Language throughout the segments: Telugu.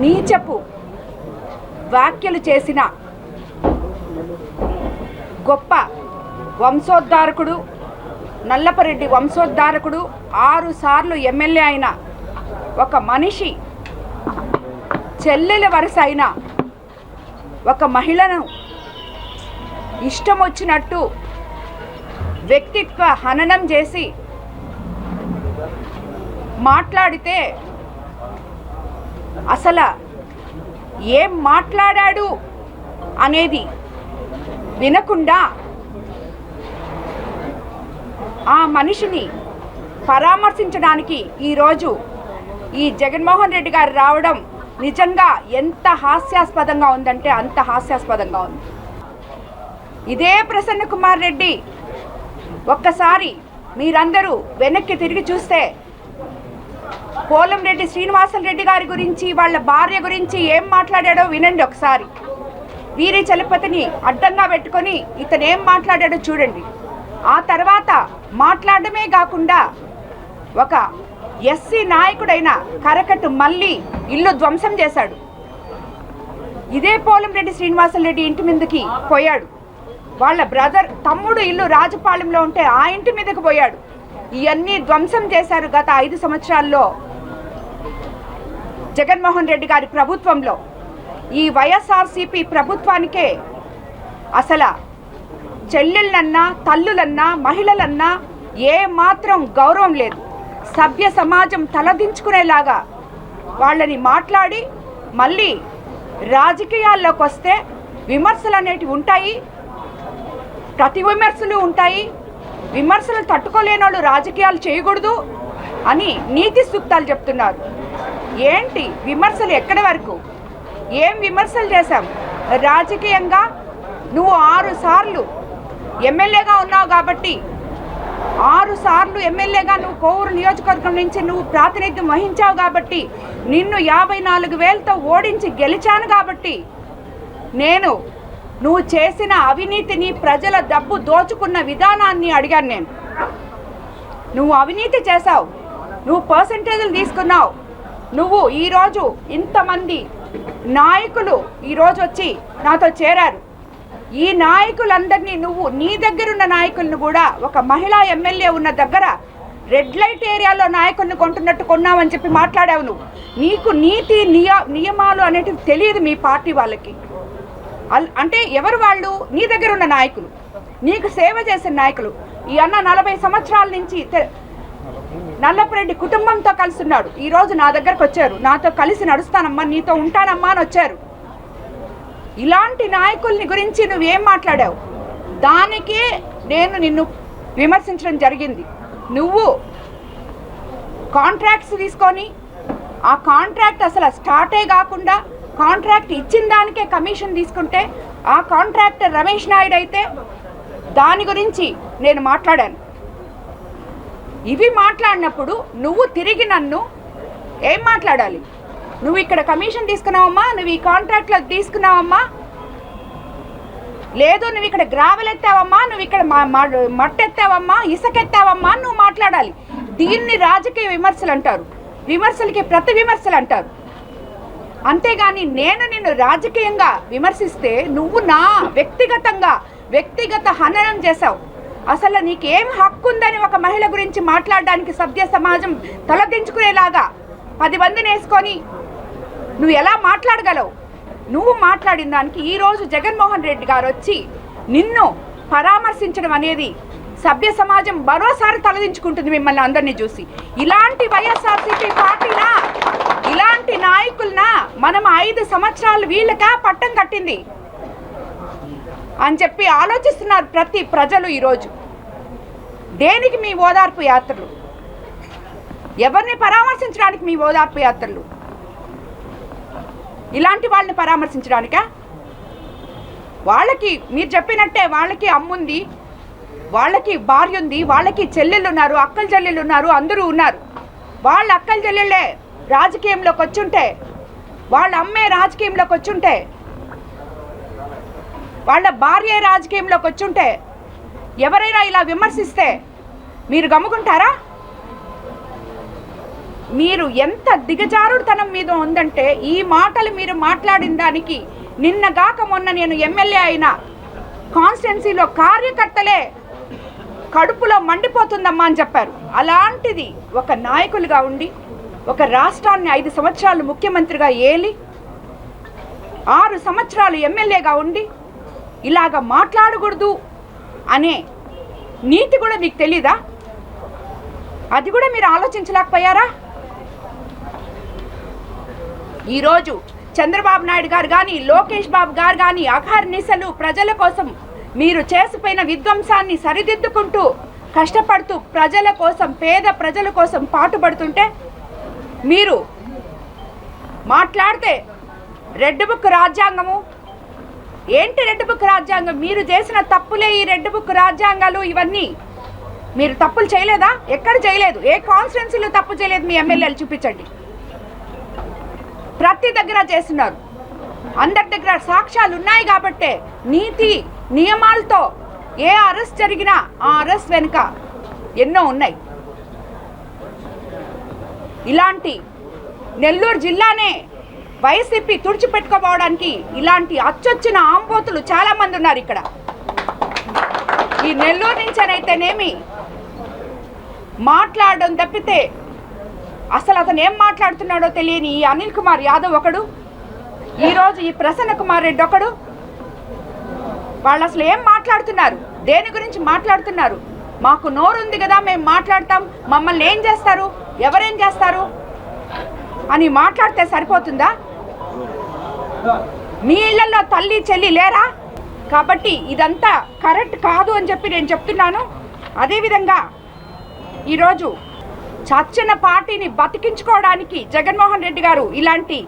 నీచపు వ్యాఖ్యలు చేసిన గొప్ప వంశోద్ధారకుడు నల్లపరెడ్డి వంశోద్ధారకుడు ఆరు సార్లు ఎమ్మెల్యే అయిన ఒక మనిషి చెల్లెల వరుస అయిన ఒక మహిళను ఇష్టం వచ్చినట్టు వ్యక్తిత్వ హననం చేసి మాట్లాడితే అసలు ఏం మాట్లాడాడు అనేది వినకుండా ఆ మనిషిని పరామర్శించడానికి ఈరోజు ఈ జగన్మోహన్ రెడ్డి గారు రావడం నిజంగా ఎంత హాస్యాస్పదంగా ఉందంటే అంత హాస్యాస్పదంగా ఉంది. ఇదే ప్రసన్న కుమార్ రెడ్డి ఒక్కసారి మీరందరూ వెనక్కి తిరిగి చూస్తే పోలంరెడ్డి శ్రీనివాసన్ రెడ్డి గారి గురించి వాళ్ళ భార్య గురించి ఏం మాట్లాడాడో వినండి ఒకసారి. వీరి చలపతిని అడ్డంగా పెట్టుకొని ఇతను ఏం మాట్లాడాడో చూడండి. ఆ తర్వాత మాట్లాడమే కాకుండా ఒక ఎస్సీ నాయకుడైన కరకట్టు మళ్ళీ ఇల్లు ధ్వంసం చేశాడు. ఇదే పోలంరెడ్డి శ్రీనివాసన్ రెడ్డి ఇంటి మీదకి పోయాడు. వాళ్ళ బ్రదర్ తమ్ముడు ఇల్లు రాజపాలెంలో ఉంటే ఆ ఇంటి మీదకి పోయాడు. ఇవన్నీ ధ్వంసం చేశారు గత ఐదు సంవత్సరాల్లో. జగన్మోహన్ రెడ్డి గారి ప్రభుత్వంలో ఈ వైఎస్ఆర్సీపీ ప్రభుత్వానికే అసలు చెల్లెళ్ళన్నా తల్లులన్నా మహిళలన్నా ఏమాత్రం గౌరవం లేదు. సభ్య సమాజం తలదించుకునేలాగా వాళ్ళని మాట్లాడి మళ్ళీ రాజకీయాల్లోకి వస్తే విమర్శలు అనేటివి ఉంటాయి ప్రతి విమర్శలు ఉంటాయి విమర్శలు తట్టుకోలేని వాళ్ళు రాజకీయాలు చేయకూడదు అని నీతి సూక్తాలు చెప్తున్నారు. ఏంటి విమర్శలు ఎక్కడి వరకు? ఏం విమర్శలు చేశాం? రాజకీయంగా నువ్వు ఆరు సార్లు ఎమ్మెల్యేగా ఉన్నావు కాబట్టి ఆరు సార్లు ఎమ్మెల్యేగా నువ్వు కోవూరు నియోజకవర్గం నుంచి నువ్వు ప్రాతినిధ్యం వహించావు కాబట్టి నిన్ను యాభై నాలుగు వేలతో ఓడించి గెలిచాను కాబట్టి నేను నువ్వు చేసిన అవినీతిని ప్రజల డబ్బు దోచుకున్న విధానాన్ని అడిగాను నేను. నువ్వు అవినీతి చేశావు. నువ్వు పర్సంటేజ్లు తీసుకున్నావు. నువ్వు ఈరోజు ఇంతమంది నాయకులు ఈరోజు వచ్చి నాతో చేరారు. ఈ నాయకులందరినీ నువ్వు నీ దగ్గరున్న నాయకులను కూడా ఒక మహిళా ఎమ్మెల్యే ఉన్న దగ్గర రెడ్ లైట్ ఏరియాలో నాయకుల్ని కొంటున్నట్టు కొన్నావని చెప్పి మాట్లాడావు నువ్వు. నీకు నీతి నియ నియమాలు అనేటివి తెలియదు మీ పార్టీ వాళ్ళకి. అల్- అంటే ఎవరు వాళ్ళు? నీ దగ్గర ఉన్న నాయకులు. నీకు సేవ చేసిన నాయకులు. ఈ అన్న నలభై సంవత్సరాల నుంచి తె- నల్లపురెడ్డి కుటుంబంతో కలిసి ఉన్నాడు ఈ రోజు నా దగ్గరకు వచ్చారు. నాతో కలిసి నడుస్తానమ్మా నీతో ఉంటానమ్మా అని వచ్చారు. ఇలాంటి నాయకుల్ని గురించి నువ్వేం మాట్లాడావు? దానికే నేను నిన్ను విమర్శించడం జరిగింది. నువ్వు కాంట్రాక్ట్స్ తీసుకొని ఆ కాంట్రాక్ట్ అసలు స్టార్టే కాకుండా కాంట్రాక్ట్ ఇచ్చిన దానికే కమిషన్ తీసుకుంటే ఆ కాంట్రాక్టర్ రమేష్ నాయుడు అయితే దాని గురించి నేను మాట్లాడాను. ఇవి మాట్లాడినప్పుడు నువ్వు తిరిగి నన్ను ఏం మాట్లాడాలి? నువ్వు ఇక్కడ కమిషన్ తీసుకున్నావమ్మా? నువ్వు ఈ కాంట్రాక్ట్లో తీసుకున్నావమ్మా? లేదు నువ్వు ఇక్కడ గ్రావెల్ ఎత్తావమ్మా? నువ్వు ఇక్కడ మ- మ- మట్టి ఎత్తావమ్మా నువ్వు మాట్లాడాలి. దీన్ని రాజకీయ విమర్శలు అంటారు. విమర్శలకి ప్రతి విమర్శలు అంటారు. అంతేగాని నేను నిన్ను రాజకీయంగా విమర్శిస్తే నువ్వు నా వ్యక్తిగతంగా వ్యక్తిగత హననం చేశావు. అసలు నీకేం హక్కు ఉందని ఒక మహిళ గురించి మాట్లాడడానికి సభ్య సమాజం తలదించుకునేలాగా పది మందిని వేసుకొని నువ్వు ఎలా మాట్లాడగలవు? నువ్వు మాట్లాడిన దానికి ఈరోజు జగన్మోహన్ రెడ్డి గారు వచ్చి నిన్ను పరామర్శించడం అనేది సభ్య సమాజం మరోసారి తలదించుకుంటుంది మిమ్మల్ని అందరినీ చూసి. ఇలాంటి వైఎస్ఆర్సీపీ పార్టీనా? ఇలాంటి నాయకులనా? మనం ఐదు సంవత్సరాలు వీళ్ళకా పట్టం కట్టింది. అని చెప్పి ఆలోచిస్తున్నారు ప్రతి ప్రజలు ఈరోజు. దేనికి మీ ఓదార్పు యాత్రలు? ఎవరిని పరామర్శించడానికి మీ ఓదార్పు యాత్రలు? ఇలాంటి వాళ్ళని పరామర్శించడానికా? వాళ్ళకి మీరు చెప్పినట్టే వాళ్ళకి అమ్ముంది వాళ్ళకి భార్య ఉంది వాళ్ళకి చెల్లెళ్ళు ఉన్నారు అక్కల చెల్లెళ్ళు ఉన్నారు అందరూ ఉన్నారు. వాళ్ళ అక్కల చెల్లెళ్ళే రాజకీయంలోకి వచ్చుంటే వాళ్ళ అమ్మే రాజకీయంలోకి వచ్చుంటే వాళ్ళ భార్య రాజకీయంలోకి వచ్చుంటే ఎవరైనా ఇలా విమర్శిస్తే మీరు గమ్ముకుంటారా? మీరు ఎంత దిగజారుడుతనం మీద ఉందంటే ఈ మాటలు మీరు మాట్లాడిన దానికి నిన్నగాక మొన్న నేను ఎమ్మెల్యే అయిన కాన్స్టిట్యున్సీలో కార్యకర్తలే కడుపులో మండిపోతుందమ్మా అని చెప్పారు. అలాంటిది ఒక నాయకులుగా ఉండి ఒక రాష్ట్రాన్ని ఐదు సంవత్సరాలు ముఖ్యమంత్రిగా ఏలి ఆరు సంవత్సరాలు ఎమ్మెల్యేగా ఉండి ఇలాగ మాట్లాడకూడదు అనే నీతి కూడా మీకు తెలీదా? అది కూడా మీరు ఆలోచించలేకపోయారా? ఈరోజు చంద్రబాబు నాయుడు గారు కానీ లోకేష్ బాబు గారు కానీ అఘర్నిశలు ప్రజల కోసం మీరు చేసిపోయిన విధ్వంసాన్ని సరిదిద్దుకుంటూ కష్టపడుతూ ప్రజల కోసం పేద ప్రజల కోసం పాటుపడుతుంటే మీరు మాట్లాడితే రెడ్ బుక్ రాజ్యాంగము ఏంటి రెడ్ బుక్ రాజ్యాంగం? మీరు చేసిన తప్పులే ఈ రెడ్ బుక్ రాజ్యాంగాలు ఇవన్నీ. మీరు తప్పులు చేయలేదా? ఎక్కడ చేయలేదు. ఏ కాన్స్టిట్యున్సీలో తప్పు చేయలేదు మీ ఎమ్మెల్యేలు? చూపించండి. ప్రతి దగ్గర చేస్తున్నారు. అందరి దగ్గర సాక్ష్యాలు ఉన్నాయి కాబట్టే నీతి నియమాలతో ఏ అరెస్ట్ జరిగినా ఆ అరెస్ట్ వెనుక ఎన్నో ఉన్నాయి. ఇలాంటి నెల్లూరు జిల్లానే వైసీపీ తుడిచిపెట్టుకోపోవడానికి ఇలాంటి అచ్చొచ్చిన ఆంబోతులు చాలా మంది ఉన్నారు ఇక్కడ. ఈ నెల్లూరు నుంచనైతేనేమి మాట్లాడడం తప్పితే అసలు అతను ఏం మాట్లాడుతున్నాడో తెలియని ఈ అనిల్ కుమార్ యాదవ్ ఒకడు ఈరోజు ఈ ప్రసన్న కుమార్ రెడ్డి ఒకడు వాళ్ళు అసలు ఏం మాట్లాడుతున్నారు? దేని గురించి మాట్లాడుతున్నారు? మాకు నోరుంది కదా మేము మాట్లాడతాం మమ్మల్ని ఏం చేస్తారు? ఎవరేం చేస్తారు? అని మాట్లాడితే సరిపోతుందా? మీ ఇళ్ళలో తల్లి చెల్లి లేరా? కాబట్టి ఇదంతా కరెక్ట్ కాదు అని చెప్పి నేను చెప్తున్నాను. అదేవిధంగా ఈరోజు చచ్చిన పార్టీని బతికించుకోవడానికి జగన్మోహన్ రెడ్డి గారు ఇలాంటి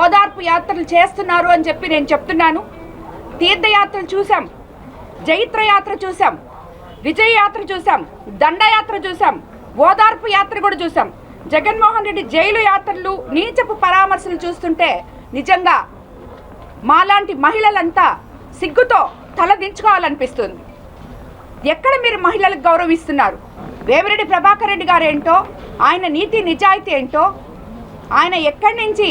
ఓదార్పు యాత్రలు చేస్తున్నారు అని చెప్పి నేను చెప్తున్నాను. తీర్థయాత్రలు చూసాం జైత్రయాత్ర చూసాం విజయయాత్ర చూసాం దండయాత్ర చూసాం ఓదార్పు యాత్ర కూడా చూసాం జగన్మోహన్ రెడ్డి జైలు యాత్రలు నీచపు పరామర్శలు చూస్తుంటే నిజంగా మాలాంటి మహిళలంతా సిగ్గుతో తల దించుకోవాలనిపిస్తుంది. ఎక్కడ మీరు మహిళలకు గౌరవిస్తున్నారు? వేమిరెడ్డి ప్రభాకర్ రెడ్డి గారు ఏంటో ఆయన నీతి నిజాయితీ ఏంటో? ఆయన ఎక్కడి నుంచి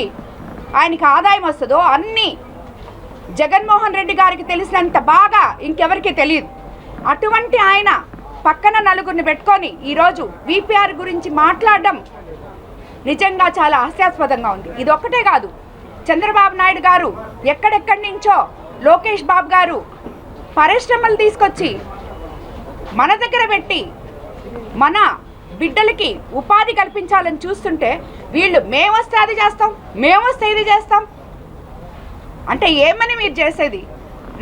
ఆయనకి ఆదాయం వస్తుందో అన్నీ జగన్మోహన్ రెడ్డి గారికి తెలిసినంత బాగా ఇంకెవరికి తెలియదు. అటువంటి ఆయన పక్కన నలుగురిని పెట్టుకొని ఈరోజు విపిఆర్ గురించి మాట్లాడడం నిజంగా చాలా హాస్యాస్పదంగా ఉంది. ఇది ఒక్కటే కాదు చంద్రబాబు నాయుడు గారు ఎక్కడెక్కడి నుంచో లోకేష్ బాబు గారు పరిశ్రమలు తీసుకొచ్చి మన దగ్గర పెట్టి మన బిడ్డలకి ఉపాధి కల్పించాలని చూస్తుంటే వీళ్ళు మేమొస్తే అది చేస్తాం మేమొస్తే ఇది చేస్తాం. అంటే ఏమని మీరు చేసేది?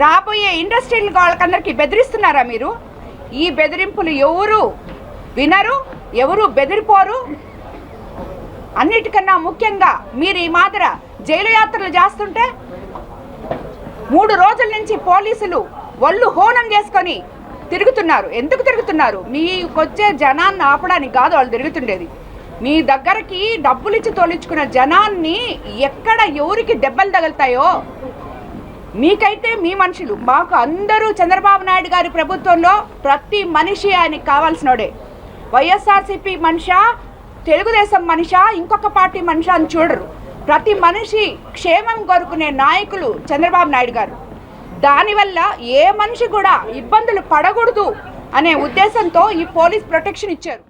రాబోయే ఇండస్ట్రియల్ వాళ్ళకందరికీ బెదిరిస్తున్నారా మీరు? ఈ బెదిరింపులు ఎవరు వినరు ఎవరు బెదిరిపోరు? అన్నిటికన్నా ముఖ్యంగా మీరు ఈ మాదిర జైలు యాత్రలు చేస్తుంటే మూడు రోజుల నుంచి పోలీసులు ఒళ్ళు హోనం చేసుకొని తిరుగుతున్నారు. ఎందుకు తిరుగుతున్నారు? మీకొచ్చే జనాన్ని ఆపడానికి కాదు వాళ్ళు తిరుగుతుండేది. మీ దగ్గరకి డబ్బులు ఇచ్చి తోలించుకున్న జనాన్ని ఎక్కడ ఎవరికి దెబ్బలు తగులుతాయో మీకైతే మీ మనుషులు. మాకు అందరూ చంద్రబాబు నాయుడు గారి ప్రభుత్వంలో ప్రతి మనిషి ఆయనకి కావాల్సినోడే. వైఎస్ఆర్సీపీ మనిషా తెలుగుదేశం మనిషా ఇంకొక పార్టీ మనిషా అని చూడరు. ప్రతి మనిషి క్షేమం కోరుకునే నాయకులు చంద్రబాబు నాయుడు గారు. దానివల్ల ఏ మనిషి కూడా ఇబ్బందులు పడకూడదు అనే ఉద్దేశంతో ఈ పోలీస్ ప్రొటెక్షన్ ఇచ్చారు.